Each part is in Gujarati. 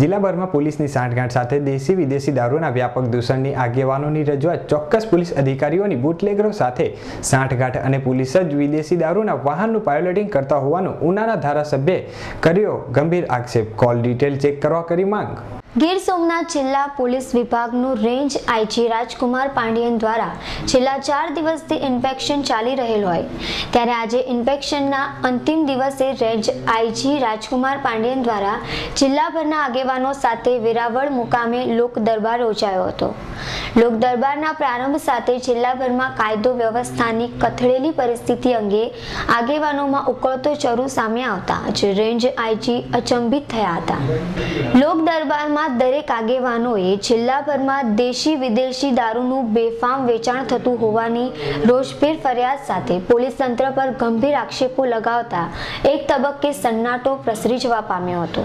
જિલ્લાભરમાં પોલીસની સાંઠગાંઠ સાથે દેશી વિદેશી દારૂના વ્યાપક દૂષણની આગેવાનોની રજૂઆત ચોક્કસ પોલીસ અધિકારીઓની બુટલેગરો સાથે સાંઠગાંઠ અને પોલીસ જ વિદેશી દારૂના વાહનનું પાયોલેટિંગ કરતા હોવાનો ઉનાના ધારાસભ્યે કર્યો ગંભીર આક્ષેપ. કોલ ડિટેલ ચેક કરવા કરી માંગ. ગીર સોમનાથ જિલ્લા પોલીસ વિભાગનું રેન્જ આઈજી રાજકુમાર પાંડિયન દ્વારા છેલ્લા ચાર દિવસથી ઇન્ફેક્શન ચાલી રહેલ હોય. ત્યારે આજે ઇન્ફેક્શનના અંતિમ દિવસે રેન્જ આઈજી રાજકુમાર પાંડિયન દ્વારા જિલ્લાભરના આગેવાનો સાથે વેરાવળ મુકામે લોક દરબાર યોજાયો હતો. લોક દરબારના પ્રારંભ સાથે જિલ્લાભરમાં કાયદો વ્યવસ્થાની કથળેલી પરિસ્થિતિ અંગે આગેવાનોમાં ઉકળતો ચરુ સામે આવતા જ રેન્જ આઈજી અચંબિત થયા હતા. લોક દરબારમાં દરેક આગેવાનોએ જિલ્લાભરમાં દેશી વિદેશી દારૂનું બેફામ વેચાણ થતું હોવાની રોષભેર ફરિયાદ સાથે પોલીસ તંત્ર પર ગંભીર આક્ષેપો લગાવતા એક તબક્કે સન્નાટો પ્રસરી જવા પામ્યો હતો.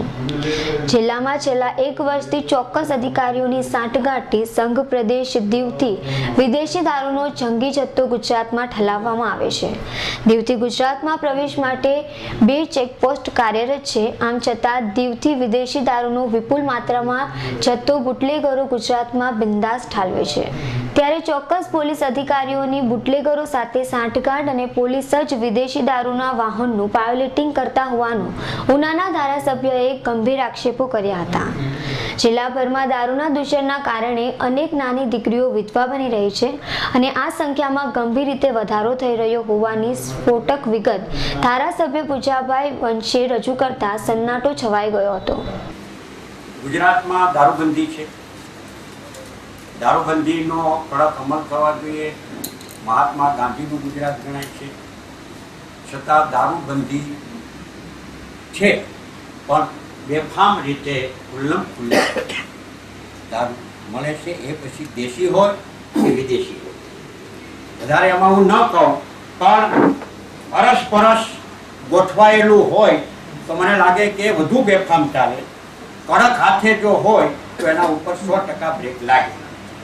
જિલ્લામાં છેલ્લા એક વર્ષથી ચોક્કસ અધિકારીઓની સાંઠગાંઠથી સંઘ પ્રદેશ દીવથી વિદેશી દારૂનો જંગી જથ્થો ગુજરાતમાં ઠલાવવામાં આવે છે. દીવથી ગુજરાતમાં પ્રવેશ માટે બે ચેકપોસ્ટ કાર્યરત છે. આમ છતાં દીવથી વિદેશી દારૂનો વિપુલ માત્રામાં જથ્થો બુટલેગરો ગુજરાતમાં બિંદાસ ઠાલવે છે. ત્યારે ચોક્કસ પોલીસ અધિકારીઓની બુટલેગરો સાથે સાંઠગાંઠ અને પોલીસ જ વિદેશી દારૂના વાહનનું પાયોલેટિંગ કરતા હોવાનું ઉનાના ધારાસભ્યએ ગંભીર આક્ષેપો કર્યા હતા. જિલ્લાભરમાં દારૂના દૂષણના કારણે અનેક નાની દીકરીઓ વિધવા બની રહી છે અને આ સંખ્યામાં ગંભીર રીતે વધારો થઈ રહ્યો હોવાની સ્ફોટક વિગત ધારાસભ્ય પૂજાભાઈ વંશે રજૂ કરતા સન્નાટો છવાઈ ગયો હતો. ગુજરાતમાં દારૂબંધી છે. દારૂબંધીનો કડક અમલ થવા જોઈએ. મહાત્મા ગાંધીનું ગુજરાત ગણાય છે. છતાં દારૂબંધી છે, પણ બેફામ રીતે ખુલ્લમ ખુલ્લા દારૂ મળે છે એ પછી દેશી હોય કે વિદેશી હોય. વધારે એમાં હું ન કહું, પણ અરસપરસ ગોઠવાયેલું હોય તો મને લાગે કે વધુ બેફામ ચાલે. કડક હાથે જો હોય, તો એના ઉપર સો ટકા બ્રેક લાગે.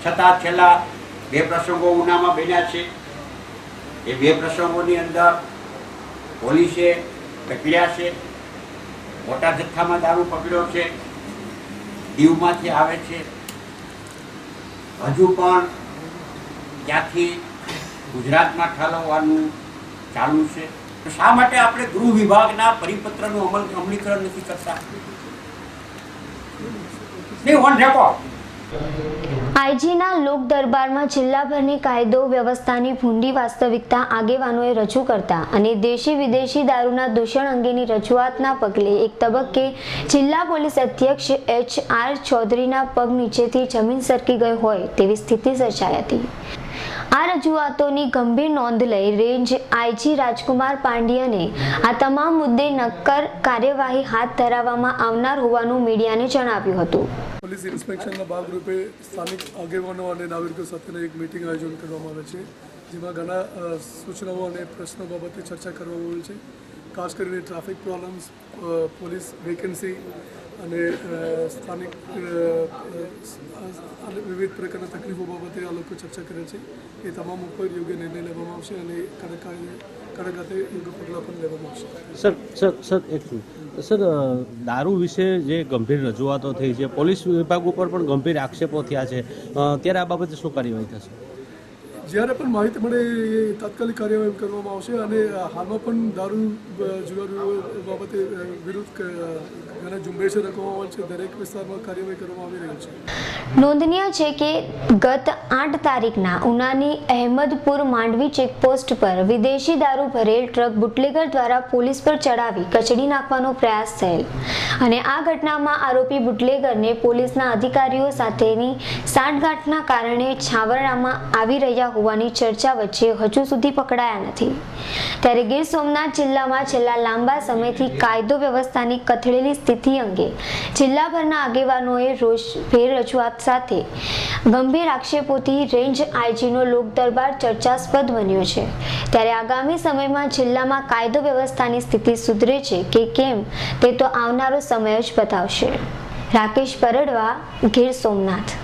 છતાં છેલ્લા બે પ્રસંગો ઉનામાં બન્યા છે. એ બે પ્રસંગોની અંદર પોલીસે પકડ્યા છે. મોટા જથ્થામાં દારૂ પકડ્યો છે. દીવમાંથી આવે છે. હજુ પણ ત્યાંથી ગુજરાતમાં ઠાલવવાનું ચાલુ છે. તો શા માટે આપણે ગૃહ વિભાગના પરિપત્રનું અમલ અમલીકરણ નથી કરતા? 没有往你这儿 આઈજીના લોક દરબારમાં જિલ્લાભરની કાયદો, વ્યવસ્થાની ભૂંડી વાસ્તવિકતા આગેવાનોએ રજૂ કરતા અને દેશી વિદેશી દારૂના દૂષણ અંગેની રજૂઆતના પગલે એક તબક્કે જિલ્લા પોલીસ અધ્યક્ષ એચ આર ચૌધરીના પગ નીચેથી જમીન સરકી ગઈ હોય તેવી સ્થિતિ સર્જાઈ હતી. આ રજૂઆતોની ગંભીર નોંધ લઈ રેન્જ આઈજી રાજકુમાર પાંડિયને આ તમામ મુદ્દે નક્કર કાર્યવાહી હાથ ધરાવવામાં આવનાર હોવાનું મીડિયાને જણાવ્યું હતું. પોલીસ ઇન્સ્પેક્શનના ભાગરૂપે સ્થાનિક આગેવાનો અને નાગરિકો સાથેનું એક મિટિંગ આયોજન કરવામાં આવે છે, જેમાં ઘણા સૂચનાઓ અને પ્રશ્નો બાબતે ચર્ચા કરવામાં આવે છે. ખાસ કરીને ટ્રાફિક પ્રોબ્લેમ્સ પોલીસ વેકેન્સી અને સ્થાનિક વિવિધ પ્રકારના તકલીફો બાબતે આ લોકો ચર્ચા કરે છે. એ તમામ ઉપર યોગ્ય નિર્ણય લેવામાં આવશે અને કડક કડક હાથે યોગ્ય પગલાં પણ લેવામાં આવશે. સર સર સર, એક સર દારૂ વિશે જે ગંભીર રજૂઆતો થઈ છે, પોલીસ વિભાગ ઉપર પણ ગંભીર આક્ષેપો થયા છે. ત્યારે આ બાબતે શું કાર્યવાહી થશે? જ્યારે પણ માહિતી મળે એ તાત્કાલિક કાર્યવાહી કરવામાં આવશે અને હાલમાં પણ દારૂ જુગારીઓ બાબતે વિરુદ્ધ ઘણા ઝુંબેશ રાખવામાં આવે છે. દરેક વિસ્તારમાં કાર્યવાહી કરવામાં આવી રહી છે. નોંધનીય છે કે ગત આઠ તારીખના ઉનાની અહેમદપુર માંડવી ચેકપોસ્ટ પર વિદેશી દારૂ ભરેલ ટ્રક બુટલેગર દ્વારા પોલીસ પર ચડાવી કચડી નાખવાનો પ્રયાસ થયેલ. અને આ ઘટનામાં આરોપી બુટલેગરને પોલીસના અધિકારીઓ સાથેની સાંઠગાંઠના કારણે છાવરણામાં આવી રહ્યા હોવાની ચર્ચા વચ્ચે હજુ સુધી પકડાયા નથી. ત્યારે ગીર સોમનાથ જિલ્લામાં છેલ્લા લાંબા સમયથી કાયદો વ્યવસ્થાની કથળેલી સ્થિતિ અંગે જિલ્લાભરના આગેવાનોએ રોષભેર રજૂઆત સાથે ગંભીર આક્ષેપોથી રેન્જ આઈજીનો લોક દરબાર ચર્ચાસ્પદ બન્યો છે. ત્યારે આગામી સમયમાં જિલ્લામાં કાયદો વ્યવસ્થાની સ્થિતિ સુધરે છે કે કેમ તે તો આવનારો સમય જ બતાવશે. રાકેશ પરડવા, ગીર સોમનાથ.